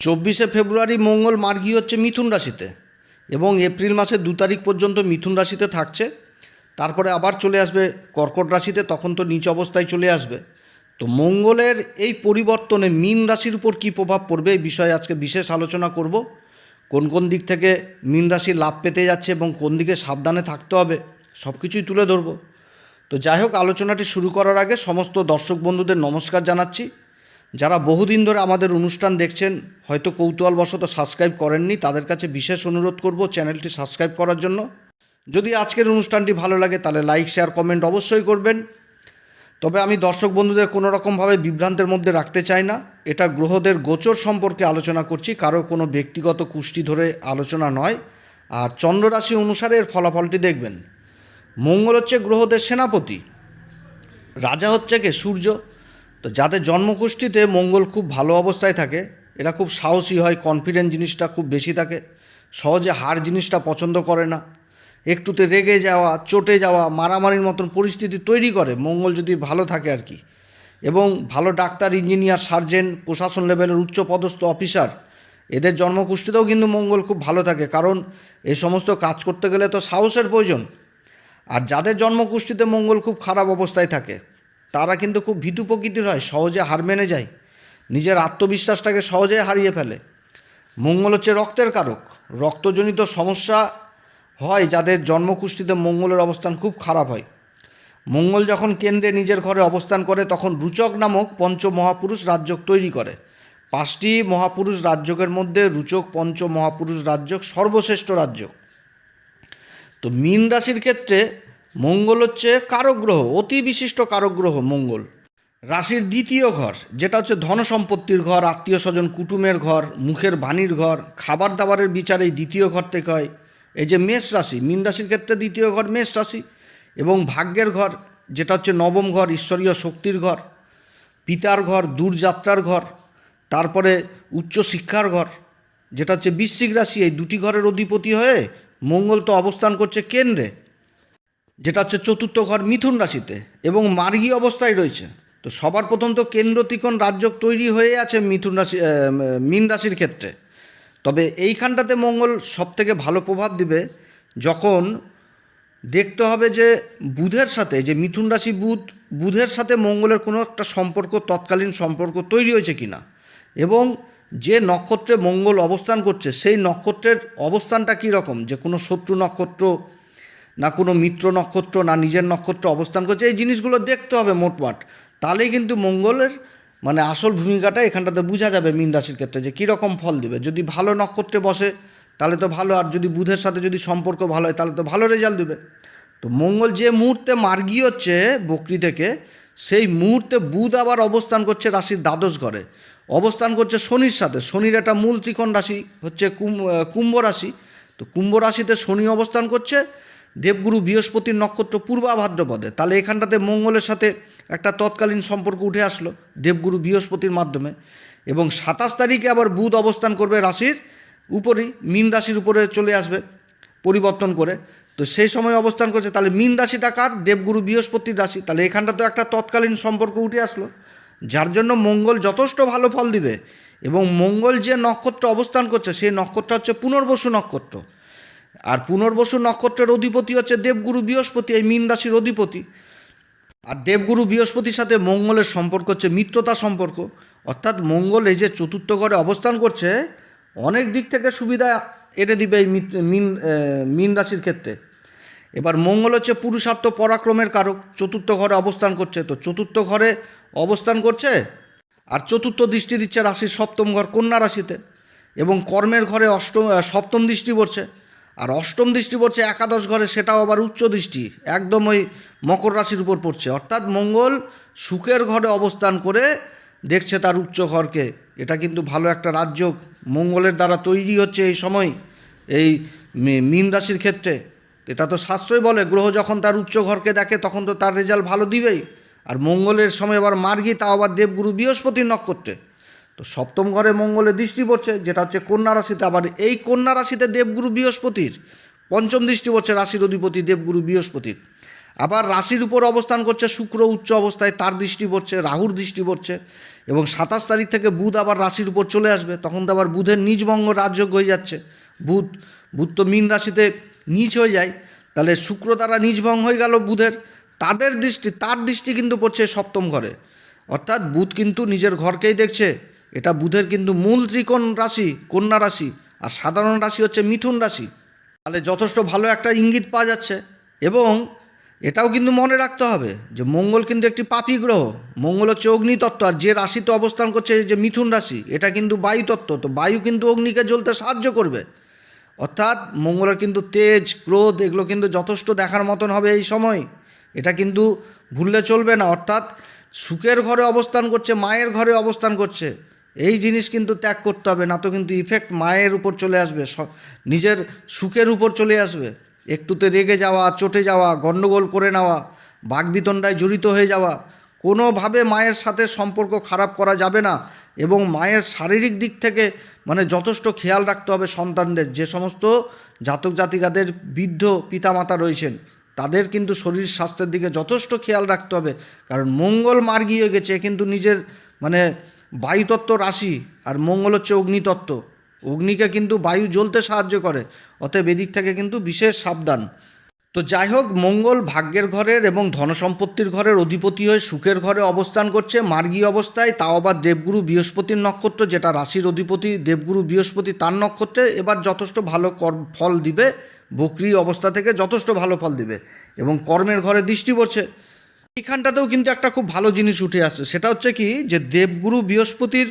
চব্বিশে ফেব্রুয়ারি মঙ্গল মার্গী হচ্ছে মিথুন রাশিতে এবং এপ্রিল মাসের দু তারিখ পর্যন্ত মিথুন রাশিতে থাকছে। তারপরে আবার চলে আসবে কর্কট রাশিতে, তখন তো নিচ অবস্থায় চলে আসবে। তো মঙ্গলের এই পরিবর্তনে মীন রাশির উপর কী প্রভাব পড়বে এই বিষয়ে আজকে বিশেষ আলোচনা করব। কোন কোন দিক থেকে মীন রাশি লাভ পেতে যাচ্ছে এবং কোন দিকে সাবধানে থাকতে হবে সব কিছুই তুলে ধরবো। তো যাই হোক, আলোচনাটি শুরু করার আগে সমস্ত দর্শক বন্ধুদের নমস্কার জানাচ্ছি। যারা বহুদিন ধরে আমাদের অনুষ্ঠান দেখছেন, হয়তো কৌতূহলবশত সাবস্ক্রাইব করেননি, তাদের কাছে বিশেষ অনুরোধ করব চ্যানেলটি সাবস্ক্রাইব করার জন্য। যদি আজকের অনুষ্ঠানটি ভালো লাগে, তাহলে লাইক শেয়ার কমেন্ট অবশ্যই করবেন। তবে আমি দর্শক বন্ধুদের কোনো রকমভাবে বিভ্রান্তের মধ্যে রাখতে চাই না। এটা গ্রহদের গোচর সম্পর্কে আলোচনা করছি, কারও কোনো ব্যক্তিগত কুষ্টি ধরে আলোচনা নয়। আর চন্দ্ররাশি অনুসারে এর ফলাফলটি দেখবেন। মঙ্গল হচ্ছে গ্রহদের সেনাপতি, রাজা হচ্ছে কে? সূর্য। তো যাদের জন্মকুষ্ঠিতে মঙ্গল খুব ভালো অবস্থায় থাকে, এরা খুব সাহসী হয় কনফিডেন্ট জিনিসটা খুব বেশি থাকে, সহজে হার জিনিসটা পছন্দ করে না, একটুতে রেগে যাওয়া, চটে যাওয়া, মারামারির মতন পরিস্থিতি তৈরি করে, মঙ্গল যদি ভালো থাকে আর কি। এবং ভালো ডাক্তার, ইঞ্জিনিয়ার, সার্জেন, প্রশাসন লেভেলের উচ্চ পদস্থ অফিসার, এদের জন্মকুষ্ঠিতেও কিন্তু মঙ্গল খুব ভালো থাকে, কারণ এই সমস্ত কাজ করতে গেলে তো সাহসের প্রয়োজন। আর যাদের জন্মকুষ্ঠিতে মঙ্গল খুব খারাপ অবস্থায় থাকে তারা কিন্তু খুব ভীতু প্রকৃতির হয়, সহজে হার মেনে যায়। নিজের আত্মবিশ্বাসটাকে সহজে হারিয়ে ফেলে। মঙ্গল হচ্ছে রক্তের কারক। রক্তজনিত সমস্যা হয় যাদের জন্মকুষ্ঠিতে মঙ্গলের অবস্থান খুব খারাপ হয়। মঙ্গল যখন কেন্দ্রে নিজের ঘরে অবস্থান করে, তখন রুচক নামক পঞ্চ মহাপুরুষ রাজ্যক তৈরি করে। পাঁচটি মহাপুরুষ রাজ্যকের মধ্যে রুচক পঞ্চ মহাপুরুষ রাজ্যক সর্বশ্রেষ্ঠ রাজ্য তো মীন রাশির ক্ষেত্রে মঙ্গল হচ্ছে কারক গ্রহ অতি বিশিষ্ট কারক গ্রহ মঙ্গল। রাশির দ্বিতীয় ঘর, যেটা হচ্ছে ধন সম্পত্তির ঘর, আত্মীয় স্বজন কুটুমের ঘর, মুখের বাণীর ঘর, খাবার দাবারের বিচারে এই দ্বিতীয় ঘর থেকে হয়। এই যে মেষ রাশি, মীন রাশির ক্ষেত্রে দ্বিতীয় ঘর মেষ রাশি এবং ভাগ্যের ঘর, যেটা হচ্ছে নবম ঘর, ঈশ্বরীয় শক্তির ঘর, পিতার ঘর, দূরযাত্রার ঘর, তারপরে উচ্চ শিক্ষার ঘর, যেটা হচ্ছে বৃশ্চিক রাশি, এই দুটি ঘরের অধিপতি হয়ে মঙ্গল তো অবস্থান করছে কেন্দ্রে। যেটা হচ্ছে চতুর্থ ঘর মিথুন রাশিতে এবং মার্গী অবস্থায় রয়েছে। তো সবার প্রথম তো কেন্দ্র ত্রিকোণ রাজ্য তৈরি হয়ে আছে মিথুন রাশি মীন রাশির ক্ষেত্রে। তবে এইখানটাতে মঙ্গল সব থেকে ভালো প্রভাব দিবে যখন দেখতে হবে যে বুধের সাথে, যে মিথুন রাশি বুধ, বুধের সাথে মঙ্গলের কোনো একটা সম্পর্ক, তৎকালীন সম্পর্ক তৈরি হয়েছে কিনা। এবং যে নক্ষত্রে মঙ্গল অবস্থান করছে, সেই নক্ষত্রের অবস্থানটা কী রকম যে কোনো শত্রু নক্ষত্র না কোনো মিত্র নক্ষত্র, না নিজের নক্ষত্র অবস্থান করছে, এই জিনিসগুলো দেখতে হবে মোটমাট। তাহলেই কিন্তু মঙ্গলের মানে আসল ভূমিকাটা এখানটাতে বোঝা যাবে মীন রাশির ক্ষেত্রে যে কীরকম ফল দেবে। যদি ভালো নক্ষত্রে বসে, তাহলে তো ভালো, আর যদি বুধের সাথে যদি সম্পর্ক ভালো হয়, তাহলে তো ভালো রেজাল্ট দেবে। তো মঙ্গল যে মুহূর্তে মার্গী হচ্ছে বকরি থেকে, সেই মুহূর্তে বুধ আবার অবস্থান করছে রাশির দ্বাদশ ঘরে। অবস্থান করছে শনির সাথে। শনির একটা মূল ত্রিকোণ রাশি হচ্ছে কুম্ভ রাশি। তো কুম্ভ রাশিতে শনি অবস্থান করছে দেবগুরু বৃহস্পতির নক্ষত্র পূর্বা ভাদ্রপদে তাহলে এখানটাতে মঙ্গলের সাথে একটা তৎকালীন সম্পর্ক উঠে আসলো দেবগুরু বৃহস্পতির মাধ্যমে। এবং সাতাশ তারিখে আবার বুধ অবস্থান করবে রাশির উপরেই, মীন রাশির উপরে চলে আসবে পরিবর্তন করে। তো সেই সময় অবস্থান করছে। তাহলে মীন রাশিটা কার? দেবগুরু বৃহস্পতির রাশি। তাহলে এখানটা তো একটা তৎকালীন সম্পর্ক উঠে আসলো। যার জন্য মঙ্গল যথেষ্ট ভালো ফল দিবে। এবং মঙ্গল যে নক্ষত্র অবস্থান করছে, সেই নক্ষত্র হচ্ছে পুনর্বসু নক্ষত্র। আর পুনর্বসু নক্ষত্রের অধিপতি হচ্ছে দেবগুরু বৃহস্পতি, এই মীন রাশির অধিপতি। আর দেবগুরু বৃহস্পতির সাথে মঙ্গলের সম্পর্ক হচ্ছে মিত্রতা সম্পর্ক। অর্থাৎ মঙ্গল এই যে চতুর্থ ঘরে অবস্থান করছে, অনেক দিক থেকে সুবিধা এনে দিবে এই মীন মীন রাশির ক্ষেত্রে। এবার মঙ্গল হচ্ছে পুরুষার্থ পরাক্রমের কারক, চতুর্থ ঘরে অবস্থান করছে। তো চতুর্থ ঘরে অবস্থান করছে, আর চতুর্থ দৃষ্টি দিচ্ছে রাশির সপ্তম ঘর কন্যা রাশিতে। এবং কর্মের ঘরে অষ্টম সপ্তম দৃষ্টি পড়ছে। আর অষ্টম দৃষ্টি পড়ছে একাদশ ঘরে, সেটাও আবার উচ্চ দৃষ্টি। একদম ওই মকর রাশির উপর পড়ছে। অর্থাৎ মঙ্গল সুখের ঘরে অবস্থান করে দেখছে তার উচ্চ ঘরকে। এটা কিন্তু ভালো একটা রাজ্য মঙ্গলের দ্বারা তৈরি হচ্ছে এই সময়, এই মীন রাশির ক্ষেত্রে। এটা তো শাস্ত্রই বলে, গ্রহ যখন তার উচ্চ ঘরকে দেখে, তখন তো তার রেজাল্ট ভালো দিবেই। আর মঙ্গলের সময় আবার মার্গী, তাও আবার দেবগুরু বৃহস্পতির নক্ষত্রে। তো সপ্তম ঘরে মঙ্গলের দৃষ্টি পড়ছে, যেটা হচ্ছে কন্যা রাশিতে। আবার এই কন্যা রাশিতে দেবগুরু বৃহস্পতির, পঞ্চম দৃষ্টি পড়ছে রাশির অধিপতি দেবগুরু বৃহস্পতির। আবার রাশির উপর অবস্থান করছে শুক্র, উচ্চ অবস্থায় তার দৃষ্টি পড়ছে, রাহুর দৃষ্টি পড়ছে, এবং সাতাশ তারিখ থেকে বুধ আবার রাশির উপর চলে আসবে। তখন তো আবার বুধের নিজ নিজবঙ্গ রাজযোগ হয়ে যাচ্ছে। বুধ বুধ তো মীন রাশিতে নিচ হয়ে যায়। তাহলে শুক্র দ্বারা নিজভঙ্গ হয়ে গেল বুধের। তাদের দৃষ্টি, তার দৃষ্টি কিন্তু পড়ছে সপ্তম ঘরে। অর্থাৎ বুধ কিন্তু নিজের ঘরকেই দেখছে। এটা বুধের কিন্তু মূল ত্রিকোণ রাশি, কন্যা রাশি, আর সাধারণ রাশি হচ্ছে মিথুন রাশি। তাহলে যথেষ্ট ভালো একটা ইঙ্গিত পাওয়া যাচ্ছে। এবং এটাও কিন্তু মনে রাখতে হবে যে মঙ্গল কিন্তু একটি পাপী গ্রহ। মঙ্গল হচ্ছে অগ্নিতত্ত্ব, আর যে রাশিতে অবস্থান করছে যে মিথুন রাশি, এটা কিন্তু বায়ুতত্ত্ব, তো বায়ু কিন্তু অগ্নিকে জ্বলতে সাহায্য করবে। অর্থাৎ মঙ্গলের কিন্তু তেজ, ক্রোধ, এগুলো কিন্তু যথেষ্ট দেখার মতন হবে এই সময়। এটা কিন্তু ভুললে চলবে না। অর্থাৎ সুখের ঘরে অবস্থান করছে, মায়ের ঘরে অবস্থান করছে। এই জিনিস কিন্তু ত্যাগ করতে হবে, না তো কিন্তু ইফেক্ট মায়ের উপর চলে আসবে নিজের সুখের উপর চলে আসবে। একটুতে রেগে যাওয়া, চটে যাওয়া গণ্ডগোল করে নেওয়া, বাগবিতণ্ডায় জড়িত হয়ে যাওয়া, কোনোভাবে মায়ের সাথে সম্পর্ক খারাপ করা যাবে না এবং মায়ের শারীরিক দিক থেকে মানে যথেষ্ট খেয়াল রাখতে হবে সন্তানদের। যে সমস্ত জাতক জাতিকাদের বৃদ্ধ পিতামাতা রয়েছেন, তাদের কিন্তু শরীর স্বাস্থ্যের দিকে যথেষ্ট খেয়াল রাখতে হবে। কারণ মঙ্গল মার্গীয় গেছে, কিন্তু নিজের মানে বায়ুতত্ত্ব রাশি আর মঙ্গল হচ্ছে অগ্নিতত্ত্ব। অগ্নিকে কিন্তু বায়ু জ্বলতে সাহায্য করে, অতএব এদিক থেকে কিন্তু বিশেষ সাবধান। তো যাই হোক, মঙ্গল ভাগ্যের ঘরের এবং ধনসম্পত্তির ঘরের অধিপতি হয়ে সুখের ঘরে অবস্থান করছে মার্গী অবস্থায়। তাও আবার দেবগুরু বৃহস্পতির নক্ষত্র, যেটা রাশির অধিপতি দেবগুরু বৃহস্পতি, তার নক্ষত্রে এবার যথেষ্ট ভালো কর, ফল দিবে। বকরি অবস্থা থেকে যথেষ্ট ভালো ফল দিবে এবং কর্মের ঘরে দৃষ্টি পড়ছে। এইখানটাতেও কিন্তু একটা খুব ভালো জিনিস উঠে আসছে। সেটা হচ্ছে কি যে দেবগুরু বৃহস্পতির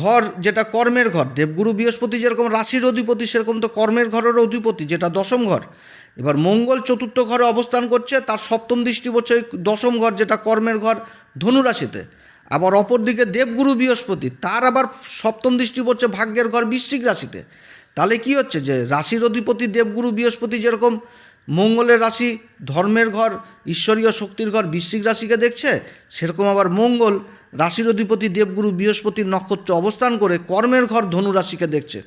ঘর যেটা কর্মের ঘর, দেবগুরু বৃহস্পতি যেরকম রাশির অধিপতি, সেরকম তো কর্মের ঘরের অধিপতি, যেটা দশম ঘর। এবার মঙ্গল চতুর্থ ঘরে অবস্থান করছে, তার সপ্তম দৃষ্টি পড়ছে দশম ঘর যেটা কর্মের ঘর ধনু রাশিতে আবার অপরদিকে দেবগুরু বৃহস্পতি, তার আবার সপ্তম দৃষ্টি পড়ছে ভাগ্যের ঘর বৃশ্চিক রাশিতে। তাহলে কি হচ্ছে যে রাশির অধিপতি দেবগুরু বৃহস্পতি যেরকম মঙ্গলের রাশি ধর্মের ঘর, ঈশ্বরীয় শক্তির ঘর, বৃশ্চিক রাশিকে দেখছে? সেরকম আবার মঙ্গল রাশির অধিপতি দেবগুরু বৃহস্পতির নক্ষত্রে অবস্থান করে কর্মের ঘর ধনু রাশিকে দেখছে।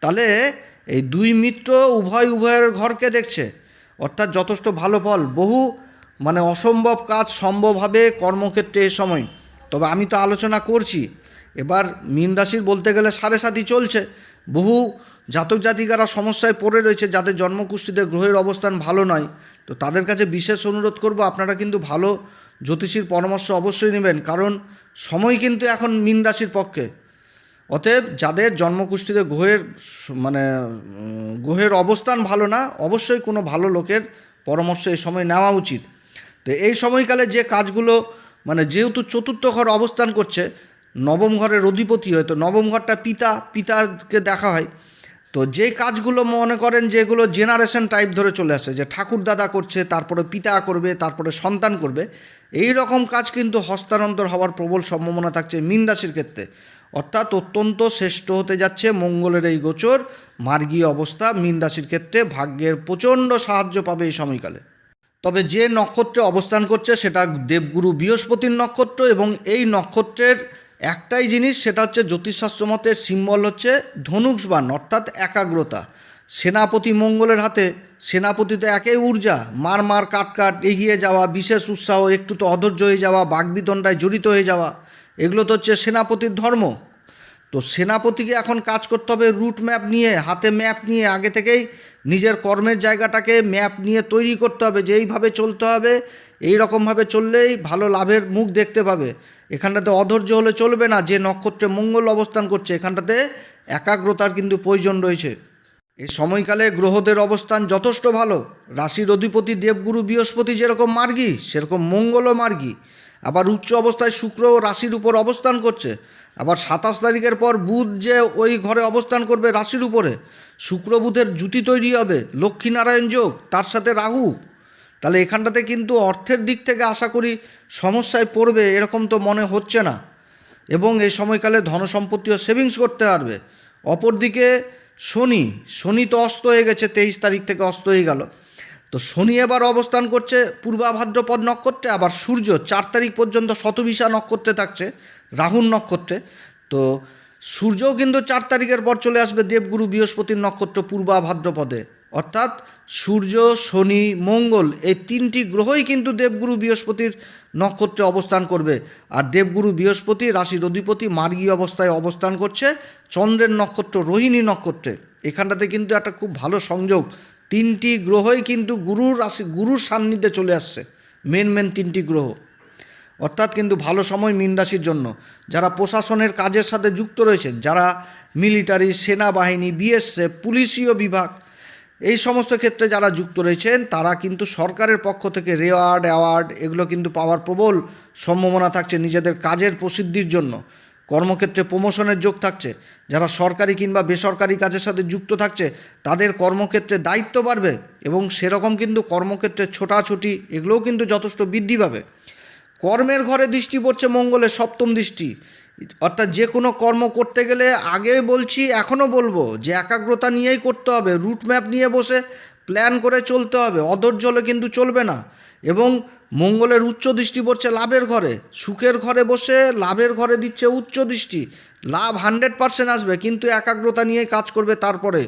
তাহলে এই দুই মিত্র উভয় উভয়ের ঘরকে দেখছে। অর্থাৎ যথেষ্ট ভালো ফল, বহু মানে অসম্ভব কাজ সম্ভব হবে কর্মক্ষেত্রে এ সময়। তবে আমি তো আলোচনা করছি। এবার মীন রাশির বলতে গেলে সাড়ে সাথী চলছে। বহু জাতক জাতিকারা সমস্যায় পড়ে রয়েছে, যাদের জন্মকুষ্ঠিতে গ্রহের অবস্থান ভালো নয়। তো তাদের কাছে বিশেষ অনুরোধ করব, আপনারা কিন্তু ভালো জ্যোতিষীর পরামর্শ অবশ্যই নেবেন, কারণ সময় কিন্তু এখন মীন রাশির পক্ষে। অতএব যাদের জন্মকুষ্ঠিতে গ্রহের মানে গ্রহের অবস্থান ভালো না, অবশ্যই কোনো ভালো লোকের পরামর্শ এই সময় নেওয়া উচিত। তো এই সময়কালে যে কাজগুলো মানে যেহেতু চতুর্থ ঘর অবস্থান করছে, নবম ঘরের অধিপতি হয় তো নবম ঘরটা পিতা, পিতাকে দেখা হয়। তো যে কাজগুলো মনে করেন যেগুলো জেনারেশন টাইপ ধরে চলে আসে, যে ঠাকুর দাদা করছে, তারপরে পিতা করবে, তারপরে সন্তান করবে, এই রকম কাজ কিন্তু হস্তান্তর হওয়ার প্রবল সম্ভাবনা থাকছে মীন রাশির ক্ষেত্রে। অর্থাৎ অত্যন্ত শ্রেষ্ঠ হতে যাচ্ছে মঙ্গলের এই গোচর মার্গী অবস্থা মীন রাশির ক্ষেত্রে ভাগ্যের প্রচণ্ড সাহায্য পাবে এই সময়কালে। তবে যে নক্ষত্রে অবস্থান করছে সেটা দেবগুরু বৃহস্পতির নক্ষত্র এবং এই নক্ষত্রের একটাই জিনিস, সেটা হচ্ছে জ্যোতিষশাস্ত্র মতের সিম্বল হচ্ছে ধনুষবান অর্থাৎ একাগ্রতা। সেনাপতি মঙ্গলের হাতে সেনাপতিতে একেই ঊর্জা, মার মার কাট কাট, এগিয়ে যাওয়া, বিশেষ উৎসাহ, একটু তো অধৈর্য হয়ে যাওয়া, বাগবিতণ্ডায় জড়িত হয়ে যাওয়া, এগুলো তো হচ্ছে সেনাপতির ধর্ম। তো সেনাপতিকে এখন কাজ করতে হবে রুট ম্যাপ নিয়ে, হাতে ম্যাপ নিয়ে, আগে থেকেই নিজের কর্মের জায়গাটাকে ম্যাপ নিয়ে তৈরি করতে হবে যে এইভাবে চলতে হবে এই রকমভাবে চললেই ভালো লাভের মুখ দেখতে পাবে। এখানটাতে অধৈর্য হলে চলবে না, যে নক্ষত্রে মঙ্গল অবস্থান করছে, এখানটাতে একাগ্রতার কিন্তু প্রয়োজন রয়েছে। এই সময়কালে গ্রহদের অবস্থান যথেষ্ট ভালো। রাশির অধিপতি দেবগুরু বৃহস্পতি যেরকম মার্গী, সেরকম মঙ্গলও মার্গী। আবার উচ্চ অবস্থায় শুক্র রাশির উপর অবস্থান করছে। আবার সাতাশ তারিখের পর বুধ যে ওই ঘরে অবস্থান করবে রাশির উপরে। শুক্র বুধের জুতি তৈরি হবে। লক্ষ্মীনারায়ণ যোগ, তার সাথে রাহু। তাহলে এখানটাতে কিন্তু অর্থের দিক থেকে আশা করি সমস্যায় পড়বে, এরকম তো মনে হচ্ছে না। এবং এই সময়কালে ধনসম্পত্তিও সেভিংস করতে পারবে। অপরদিকে শনি শনি তো অস্ত হয়ে গেছে, তেইশ তারিখ থেকে অস্ত হয়ে গেল। তো শনি এবার অবস্থান করছে পূর্বাভাদ্রপদ নক্ষত্রে, আবার সূর্য চার তারিখ পর্যন্ত শতবিশা নক্ষত্রে থাকছে রাহুল নক্ষত্রে। তো সূর্যও কিন্তু চার তারিখের পর চলে আসবে, দেবগুরু বৃহস্পতির নক্ষত্র পূর্বাভাদ্রপদে। অর্থাৎ সূর্য, শনি, মঙ্গল এই তিনটি গ্রহই কিন্তু দেবগুরু বৃহস্পতির নক্ষত্রে অবস্থান করবে। আর দেবগুরু বৃহস্পতি রাশির অধিপতি মার্গী অবস্থায় অবস্থান করছে চন্দ্রের নক্ষত্র, রোহিণী নক্ষত্রে। এখানটাতে কিন্তু একটা খুব ভালো সংযোগ। তিনটি গ্রহই কিন্তু গুরুর রাশি, গুরুর সান্নিধ্যে চলে আসছে। মেন মেন তিনটি গ্রহ। অর্থাৎ কিন্তু ভালো সময় মীন রাশির জন্য। যারা প্রশাসনের কাজের সাথে যুক্ত রয়েছেন, যারা মিলিটারি, সেনাবাহিনী, বিএসএফ, পুলিশীয় বিভাগ এই সমস্ত ক্ষেত্রে যারা যুক্ত রয়েছেন, তারা কিন্তু সরকারের পক্ষ থেকে রেওয়ার্ড অ্যাওয়ার্ড এগুলো কিন্তু পাওয়ার প্রবল সম্ভাবনা থাকছে নিজেদের কাজের প্রসিদ্ধির জন্য। কর্মক্ষেত্রে প্রমোশনের যোগ থাকছে। যারা সরকারি কিংবা বেসরকারি কাজের সাথে যুক্ত থাকছে, তাদের কর্মক্ষেত্রে দায়িত্ব বাড়বে এবং সেরকম কিন্তু কর্মক্ষেত্রে ছোটাছুটি এগুলোও কিন্তু যথেষ্ট বৃদ্ধি পাবে। কর্মের ঘরে দৃষ্টি পড়ছে মঙ্গলের সপ্তম দৃষ্টি। অর্থাৎ যে কোনো কর্ম করতে গেলে আগে বলছি এখনও বলব যে একাগ্রতা নিয়েই করতে হবে রুট ম্যাপ নিয়ে বসে প্ল্যান করে চলতে হবে। অধৈর্য হলে কিন্তু চলবে না। এবং মঙ্গলের উচ্চ দৃষ্টি পড়ছে লাভের ঘরে। সুখের ঘরে বসে লাভের ঘরে দিচ্ছে উচ্চ দৃষ্টি। লাভ হান্ড্রেড পার্সেন্ট আসবে, কিন্তু একাগ্রতা নিয়েই কাজ করবে তারপরে।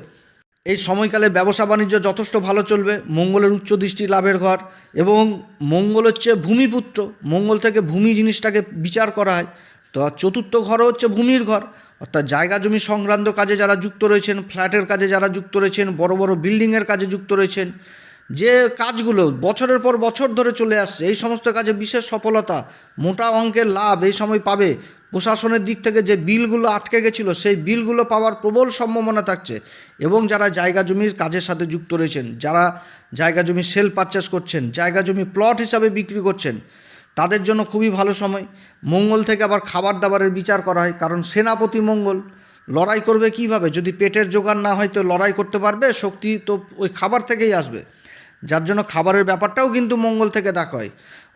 এই সময়কালে ব্যবসা বাণিজ্য যথেষ্ট ভালো চলবে, মঙ্গলের উচ্চ দৃষ্টি লাভের ঘর এবং মঙ্গল হচ্ছে ভূমিপুত্র, মঙ্গল থেকে ভূমি জিনিসটাকে বিচার করা হয়। তো চতুর্থ ঘরও হচ্ছে ভূমির ঘর। অর্থাৎ জায়গা জমি সংক্রান্ত কাজে যারা যুক্ত রয়েছেন, ফ্ল্যাটের কাজে যারা যুক্ত রয়েছেন, বড় বড় বিল্ডিংয়ের কাজে যুক্ত রয়েছেন, যে কাজগুলো বছরের পর বছর ধরে চলে আসছে, এই সমস্ত কাজে বিশেষ সফলতা, মোটা অঙ্কের লাভ এই সময় পাবে। প্রশাসনের দিক থেকে যে বিলগুলো আটকে গেছিল, সেই বিলগুলো পাওয়ার প্রবল সম্ভাবনা থাকছে। এবং যারা জায়গা জমির কাজের সাথে যুক্ত রয়েছেন, যারা জায়গা জমি সেল পারচেস করছেন, জায়গা জমি প্লট হিসাবে বিক্রি করছেন তাদের জন্য খুবই ভালো সময়। মঙ্গল থেকে আবার খাবার দাবারের বিচার করা হয়, কারণ সেনাপতি মঙ্গল লড়াই করবে কীভাবে? যদি পেটের জোগান না হয় তো লড়াই করতে পারবে, শক্তি তো ওই খাবার থেকেই আসবে। যার জন্য খাবারের ব্যাপারটাও কিন্তু মঙ্গল থেকে দেখা হয়।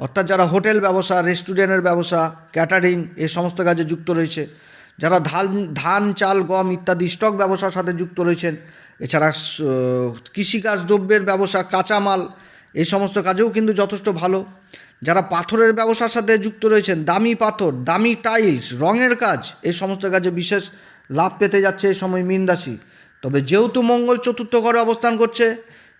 অর্থাৎ যারা হোটেল ব্যবসা, রেস্টুরেন্টের ব্যবসা, ক্যাটারিং, এ সমস্ত কাজে যুক্ত রয়েছে, যারা ধান ধান, চাল, গম ইত্যাদি স্টক ব্যবসার সাথে যুক্ত রয়েছেন, এছাড়া কৃষিকাজ দ্রব্যের ব্যবসা, কাঁচামাল এই সমস্ত কাজেও কিন্তু যথেষ্ট ভালো। যারা পাথরের ব্যবসার সাথে যুক্ত রয়েছেন, দামি পাথর, দামি টাইলস রঙের কাজ এই সমস্ত কাজে বিশেষ লাভ পেতে যাচ্ছে এই সময় মীন রাশি। তবে যেহেতু মঙ্গল চতুর্থ ঘরে অবস্থান করছে,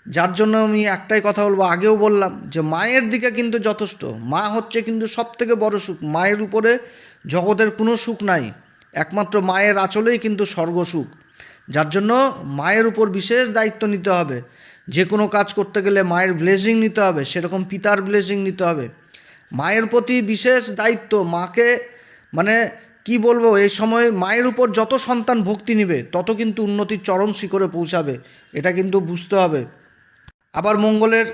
যার জন্য আমি একটাই কথা বলব, আগেও বললাম যে মায়ের দিকে কিন্তু যথেষ্ট। মা হচ্ছে কিন্তু সব থেকে বড় সুখ। মায়ের উপরে জগতের কোনো সুখ নাই। একমাত্র মায়ের আঁচলেই কিন্তু স্বর্গ সুখ। যার জন্য মায়ের উপর বিশেষ দায়িত্ব নিতে হবে। যে কোনো কাজ করতে গেলে মায়ের ব্লেজিং নিতে হবে, সেরকম পিতার ব্লেজিং নিতে হবে। মায়ের প্রতি বিশেষ দায়িত্ব মাকে মানে কি বলব, এই সময় মায়ের উপর যত সন্তান ভক্তি নিবে, তত কিন্তু উন্নতির চরম শিখরে পৌঁছাবে, এটা কিন্তু বুঝতে হবে। আবার মঙ্গলের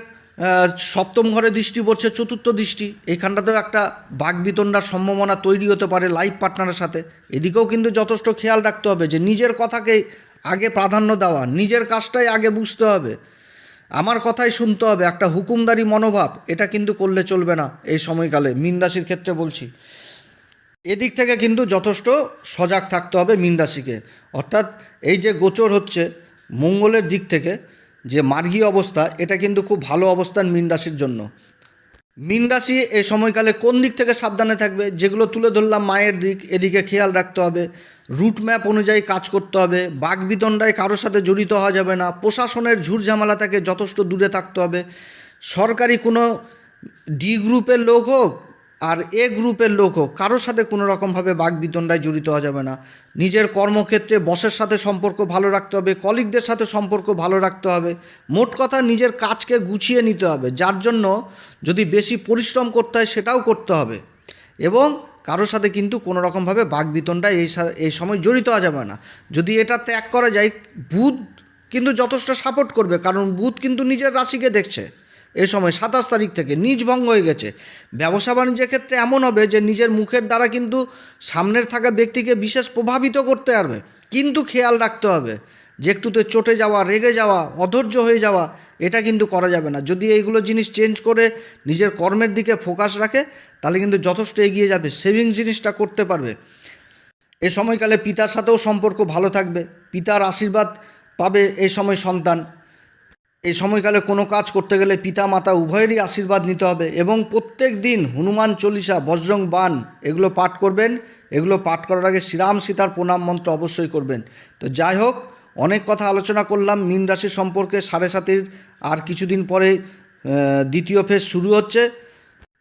সপ্তম ঘরে দৃষ্টি পড়ছে চতুর্থ দৃষ্টি, এইখানটাতেও একটা বাগবিতণ্ডার সম্ভাবনা তৈরি হতে পারে লাইফ পার্টনারের সাথে। এদিকেও কিন্তু যথেষ্ট খেয়াল রাখতে হবে যে নিজের কথাকেই আগে প্রাধান্য দেওয়া, নিজের কাজটাই আগে বুঝতে হবে। আমার কথাই শুনতে হবে, একটা হুকুমদারি মনোভাব, এটা কিন্তু করলে চলবে না এই সময়কালে মীন রাশির ক্ষেত্রে বলছি। এদিক থেকে কিন্তু যথেষ্ট সজাগ থাকতে হবে মীন রাশিকে অর্থাৎ এই যে গোচর হচ্ছে মঙ্গলের দিক থেকে, যে মার্গী অবস্থা, এটা কিন্তু খুব ভালো অবস্থান মীন রাশির জন্য। মীন রাশি এই সময়কালে কোন দিক থেকে সাবধানে থাকবে, যেগুলো তুলে ধরলাম মায়ের দিক, এদিকে খেয়াল রাখতে হবে। রুট ম্যাপ অনুযায়ী কাজ করতে হবে, বাগবিতণ্ডায় কারোর সাথে জড়িত হওয়া যাবে না, প্রশাসনের ঝুটঝামেলা থেকে যথেষ্ট দূরে থাকতে হবে। সরকারি কোনো ডি গ্রুপের লোক হোক আর এ গ্রুপের লোক হোক, কারোর সাথে কোনো রকমভাবে বাগবিতণ্ডায় জড়িত হওয়া যাবে না। নিজের কর্মক্ষেত্রে বসের সাথে সম্পর্ক ভালো রাখতে হবে, কলিগদের সাথে সম্পর্ক ভালো রাখতে হবে। মোট কথা নিজের কাজকে গুছিয়ে নিতে হবে, যার জন্য যদি বেশি পরিশ্রম করতে হয় সেটাও করতে হবে। এবং কারোর সাথে কিন্তু কোনো রকমভাবে বাগবিতণ্ডায় এই এই সময় জড়িত যাবে না। যদি এটা ত্যাগ করা যায়, বুধ কিন্তু যথেষ্ট সাপোর্ট করবে, কারণ বুধ কিন্তু নিজের রাশিকে দেখছে। এই সময় সাতাশ তারিখ থেকে নিজ ভঙ্গ হয়ে গেছে। ব্যবসা বাণিজ্যের ক্ষেত্রে এমন হবে যে নিজের মুখের দ্বারা কিন্তু সামনের থাকা ব্যক্তিকে বিশেষ প্রভাবিত করতে পারবে। কিন্তু খেয়াল রাখতে হবে যে একটুতে চটে যাওয়া, রেগে যাওয়া, অধৈর্য হয়ে যাওয়া, এটা কিন্তু করা যাবে না। যদি এইগুলো জিনিস চেঞ্জ করে নিজের কর্মের দিকে ফোকাস রাখে, তাহলে কিন্তু যথেষ্ট এগিয়ে যাবে সেভিং জিনিসটা করতে পারবে। এ সময়কালে পিতার সাথেও সম্পর্ক ভালো থাকবে, পিতার আশীর্বাদ পাবে এই সময় সন্তান। এই সময়কালে কোনো কাজ করতে গেলে পিতা মাতা উভয়েরই আশীর্বাদ নিতে হবে এবং প্রত্যেক দিন হনুমান চল্লিশা, বজ্রং বান এগুলো পাঠ করবেন। এগুলো পাঠ করার আগে শ্রীরাম সীতার প্রণাম মন্ত্র অবশ্যই করবেন। তো যাই হোক অনেক কথা আলোচনা করলাম, মীন রাশি সম্পর্কে সাড়ে সাতির আর কিছুদিন পরে দ্বিতীয় ফেজ শুরু হচ্ছে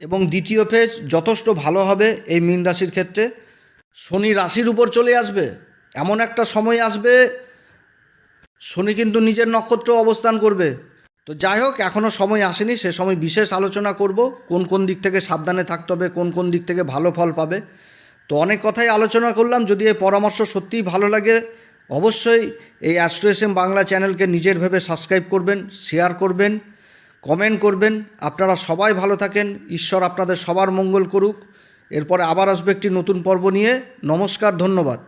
এবং দ্বিতীয় ফেজ যথেষ্ট ভালো হবে এই মীন রাশির ক্ষেত্রে। শনি রাশির উপর চলে আসবে, এমন একটা সময় আসবে, শনি কিন্তু নিজের নক্ষত্র অবস্থান করবে। তো যাই হোক এখনও সময় আসেনি, সে সময় বিশেষ আলোচনা করব, কোন কোন দিক থেকে সাবধানে থাকতে হবে, কোন কোন দিক থেকে ভালো ফল পাবে। তো অনেক কথাই আলোচনা করলাম, যদি এই পরামর্শ সত্যিই ভালো লাগে অবশ্যই এই অ্যাস্ট্রো এস বাংলা চ্যানেলকে নিজের ভেবে সাবস্ক্রাইব করবেন শেয়ার করবেন কমেন্ট করবেন। আপনারা সবাই ভালো থাকেন। ঈশ্বর আপনাদের সবার মঙ্গল করুক। এরপরে আবার আসবে একটি নতুন পর্ব নিয়ে। নমস্কার, ধন্যবাদ।